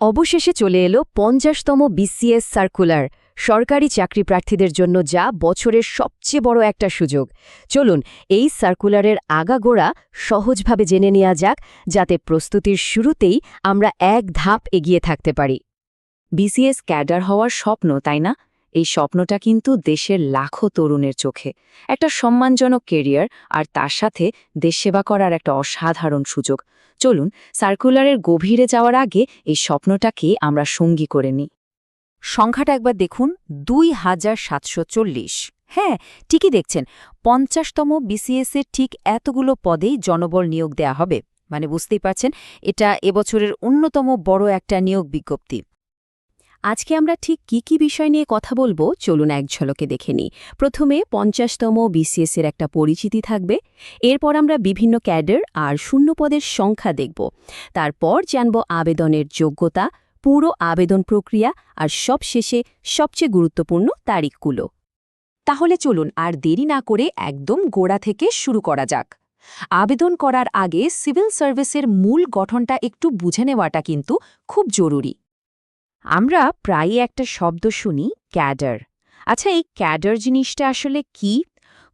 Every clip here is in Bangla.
অবশেষে চলে এলো পঞ্চাশতম বিসিএস সার্কুলার, সরকারি চাকরি প্রার্থীদের জন্য যা বছরের সবচেয়ে বড় একটা সুযোগ। চলুন, এই সার্কুলারের আগাগোড়া সহজভাবে জেনে নেওয়া যাক, যাতে প্রস্তুতির শুরুতেই আমরা এক ধাপ এগিয়ে থাকতে পারি। বিসিএস ক্যাডার হওয়ার স্বপ্ন, তাই না? এই স্বপ্নটা কিন্তু দেশের লাখো তরুণের চোখে। একটা সম্মানজনক কেরিয়ার আর তার সাথে দেশ সেবা করার একটা অসাধারণ সুযোগ। চলুন, সার্কুলারের গভীরে যাওয়ার আগে এই স্বপ্নটাকে আমরা সঙ্গী করে নিই। সংখ্যাটা একবার দেখুন, দুই হাজার সাতশো চল্লিশ। হ্যাঁ ঠিকই দেখছেন, পঞ্চাশতম বিসিএসের ঠিক এতগুলো পদেই জনবল নিয়োগ দেয়া হবে। মানে বুঝতেই পারছেন, এটা এবছরের অন্যতম বড় একটা নিয়োগ বিজ্ঞপ্তি। আজকে আমরা ঠিক কি কি বিষয় নিয়ে কথা বলব? চলুন এক ঝলকে দেখে নিই। প্রথমে পঞ্চাশতম বিসিএসের একটা পরিচিতি থাকবে। এরপর আমরা বিভিন্ন ক্যাডার আর শূন্যপদের সংখ্যা দেখব। তারপর জানব আবেদনের যোগ্যতা, পুরো আবেদন প্রক্রিয়া আর সবশেষে সবচেয়ে গুরুত্বপূর্ণ তারিখগুলো। তাহলে চলুন আর দেরি না করে একদম গোড়া থেকে শুরু করা যাক। আবেদন করার আগে সিভিল সার্ভিসের মূল গঠনটা একটু বুঝে নেওয়াটা কিন্তু খুব জরুরি। আমরা প্রায়ই একটা শব্দ শুনি, ক্যাডার আচ্ছা এই ক্যাডার জিনিসটা আসলে কি?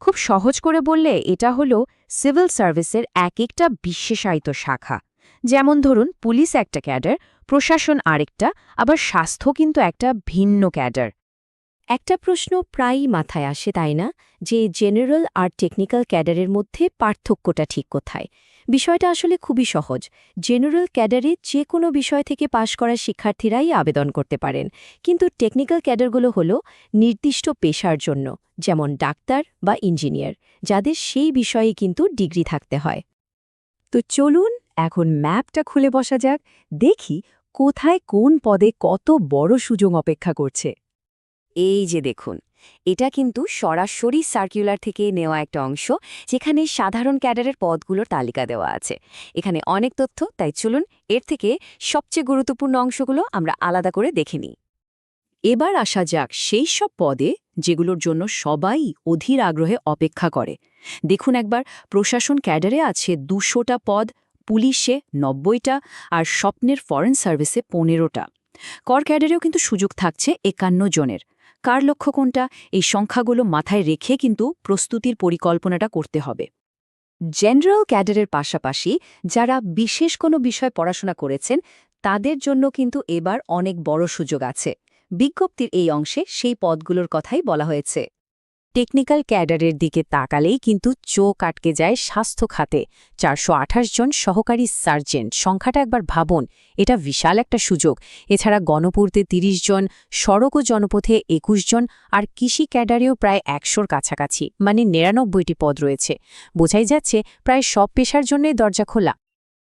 খুব সহজ করে বললে এটা হলো সিভিল সার্ভিসের এক একটা বিশেষায়িত শাখা। যেমন ধরুন, পুলিশ একটা ক্যাডার, প্রশাসন আরেকটা, আবার স্বাস্থ্য কিন্তু একটা ভিন্ন ক্যাডার। একটা প্রশ্ন প্রায়ই মাথায় আসে, তাই না? যে জেনারেল আর টেকনিক্যাল ক্যাডারের মধ্যে পার্থক্যটা ঠিক কোথায়? বিষয়টা আসলে খুবই সহজ। জেনারেল ক্যাডারে যে কোনো বিষয় থেকে পাশ করা শিক্ষার্থীরাই আবেদন করতে পারেন। কিন্তু টেকনিক্যাল ক্যাডারগুলো হল নির্দিষ্ট পেশার জন্য, যেমন ডাক্তার বা ইঞ্জিনিয়ার যাদের সেই বিষয়ে কিন্তু ডিগ্রি থাকতে হয়। তো চলুন এখন ম্যাপটা খুলে বসা যাক। দেখি কোথায় কোন পদে কত বড় সুযোগ অপেক্ষা করছে। এই যে দেখুন, এটা কিন্তু সরাসরি সার্কুলার থেকে নেওয়া একটা অংশ, যেখানে সাধারণ ক্যাডারের পদগুলোর তালিকা দেওয়া আছে। এখানে অনেক তথ্য, তাই চলুন এর থেকে সবচেয়ে গুরুত্বপূর্ণ অংশগুলো আমরা আলাদা করে দেখে নিই। এবার আসা যাক সেই সব পদে যেগুলোর জন্য সবাই অধীর আগ্রহে অপেক্ষা করে। দেখুন একবার, প্রশাসন ক্যাডারে আছে দুশোটা পদ, পুলিশে নব্বইটা আর স্বপ্নের ফরেন সার্ভিসে পনেরোটা। কর ক্যাডারেও কিন্তু সুযোগ থাকছে একান্ন জনের। কার লক্ষ্য কোনটা, এই সংখ্যাগুলো মাথায় রেখে কিন্তু প্রস্তুতির পরিকল্পনাটা করতে হবে। জেনারেল ক্যাডারের পাশাপাশি যারা বিশেষ কোনো বিষয় পড়াশোনা করেছেন, তাদের জন্য কিন্তু এবার অনেক বড় সুযোগ আছে। বিজ্ঞপ্তির এই অংশে সেই পদগুলোর কথাই বলা হয়েছে। টেকনিক্যাল ক্যাডারের দিকে তাকালেই কিন্তু চোখ আটকে যায় স্বাস্থ্য খাতে। চারশো আঠাশ জন সহকারী সার্জেন্ট, সংখ্যাটা একবার ভাবুন, এটা বিশাল একটা সুযোগ। এছাড়া গণপূর্তে ৩০ জন, সড়ক ও জনপথে ২১ জন, আর কৃষি ক্যাডারেও প্রায় একশোর কাছাকাছি মানে নিরানব্বইটি পদ রয়েছে। বোঝাই যাচ্ছে প্রায় সব পেশার জন্যই দরজা খোলা।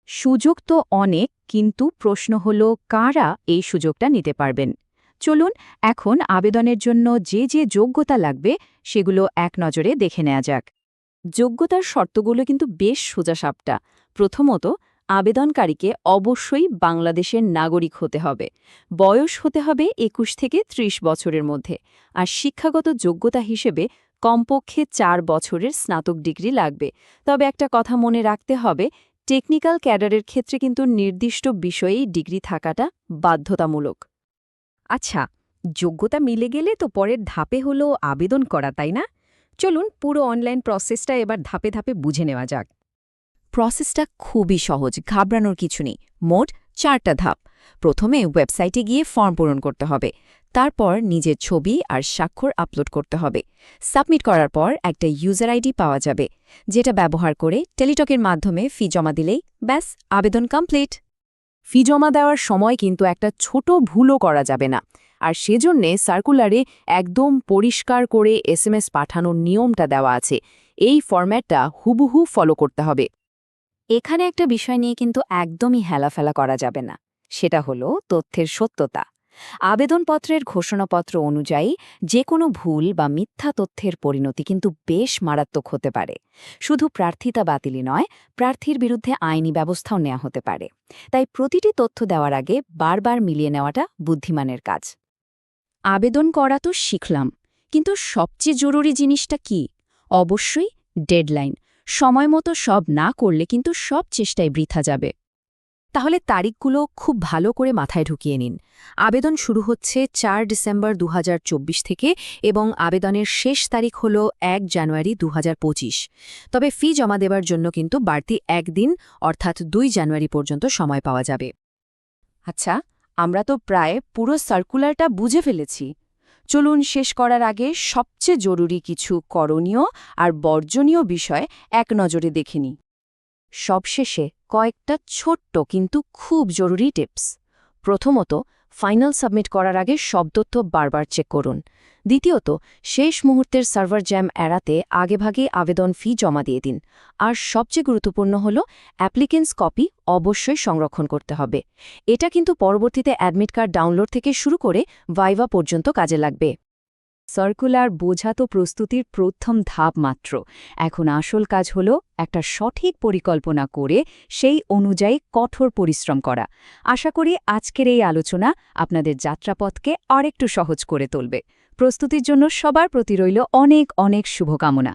সুযোগ তো অনেক, কিন্তু প্রশ্ন হল, কারা এই সুযোগটা নিতে পারবেন? চলুন এখন আবেদনের জন্য যে যে যোগ্যতা লাগবে সেগুলো এক নজরে দেখে নেওয়া যাক। যোগ্যতার শর্তগুলো কিন্তু বেশ সোজাসাপটা। প্রথমত, আবেদনকারীকে অবশ্যই বাংলাদেশের নাগরিক হতে হবে। বয়স হতে হবে একুশ থেকে ৩০ বছরের মধ্যে। আর শিক্ষাগত যোগ্যতা হিসেবে কমপক্ষে চার বছরের স্নাতক ডিগ্রি লাগবে। তবে একটা কথা মনে রাখতে হবে, টেকনিক্যাল ক্যাডারের ক্ষেত্রে কিন্তু নির্দিষ্ট বিষয়েই ডিগ্রি থাকাটা বাধ্যতামূলক। আচ্ছা যোগ্যতা মিলে গেলে তো পরের ধাপে হলো আবেদন করা, তাই না? চলুন পুরো অনলাইন প্রসেসটা এবার ধাপে ধাপে বুঝে নেওয়া যাক। প্রসেসটা খুবই সহজ, ঘাবড়ানোর কিছু নেই, মোট চারটা ধাপ। প্রথমে ওয়েবসাইটে গিয়ে ফর্ম পূরণ করতে হবে, তারপর নিজের ছবি আর স্বাক্ষর আপলোড করতে হবে। সাবমিট করার পর একটা ইউজার আইডি পাওয়া যাবে, যেটা ব্যবহার করে টেলিটকের মাধ্যমে ফি জমা দিলেই ব্যাস, আবেদন কমপ্লিট। ফি জমা দেওয়ার সময় কিন্তু একটা ছোট ভুলও করা যাবে না। আর সেজন্যে সার্কুলারে একদম পরিষ্কার করে এসএমএস পাঠানোর নিয়মটা দেওয়া আছে। এই ফর্ম্যাটটা হুবহু ফলো করতে হবে। এখানে একটা বিষয় নিয়ে কিন্তু একদমই হেলাফেলা করা যাবে না। সেটা হলো তথ্যের সত্যতা। আবেদনপত্রের ঘোষণাপত্র অনুযায়ী যে কোনো ভুল বা মিথ্যা তথ্যের পরিণতি কিন্তু বেশ মারাত্মক হতে পারে। শুধু প্রার্থিতা বাতিলই নয়, প্রার্থীর বিরুদ্ধে আইনি ব্যবস্থাও নেওয়া হতে পারে। তাই প্রতিটি তথ্য দেওয়ার আগে বারবার মিলিয়ে নেওয়াটা বুদ্ধিমানের কাজ। আবেদন করা তো শিখলাম, কিন্তু সবচেয়ে জরুরি জিনিসটা কি? অবশ্যই ডেডলাইন। সময় মতো সব না করলে কিন্তু সব চেষ্টায় বৃথা যাবে। তাহলে তারিখগুলো খুব ভালো করে মাথায় ঢুকিয়ে নিন। আবেদন শুরু হচ্ছে চার ডিসেম্বর দু হাজার চব্বিশ থেকে এবং আবেদনের শেষ তারিখ হল এক জানুয়ারি দু হাজার পঁচিশ। তবে ফি জমা দেবার জন্য কিন্তু বাড়তি একদিন অর্থাৎ দুই জানুয়ারি পর্যন্ত সময় পাওয়া যাবে। আচ্ছা আমরা তো প্রায় পুরো সার্কুলারটা বুঝে ফেলেছি। চলুন শেষ করার আগে সবচেয়ে জরুরি কিছু করণীয় আর বর্জনীয় বিষয় এক নজরে দেখে সবশেষে কয়েকটা ছোট্ট কিন্তু খুব জরুরি টিপস। প্রথমত, ফাইনাল সাবমিট করার আগে সব তথ্য বারবার চেক করুন। দ্বিতীয়ত, শেষ মুহূর্তের সার্ভার জ্যাম এড়াতে আগেভাগে আবেদন ফি জমা দিয়ে দিন। আর সবচেয়ে গুরুত্বপূর্ণ হল, অ্যাপ্লিকেন্স কপি অবশ্যই সংরক্ষণ করতে হবে। এটা কিন্তু পরবর্তীতে অ্যাডমিট কার্ড ডাউনলোড থেকে শুরু করে ভাইভা পর্যন্ত কাজে লাগবে। সার্কুলার বোঝা তো প্রস্তুতির প্রথম ধাপ মাত্র। এখন আসল কাজ হল একটা সঠিক পরিকল্পনা করে সেই অনুযায়ী কঠোর পরিশ্রম করা। আশা করি আজকের এই আলোচনা আপনাদের যাত্রাপথকে আরেকটু সহজ করে তুলবে। প্রস্তুতির জন্য সবার প্রতি রইল অনেক অনেক শুভকামনা।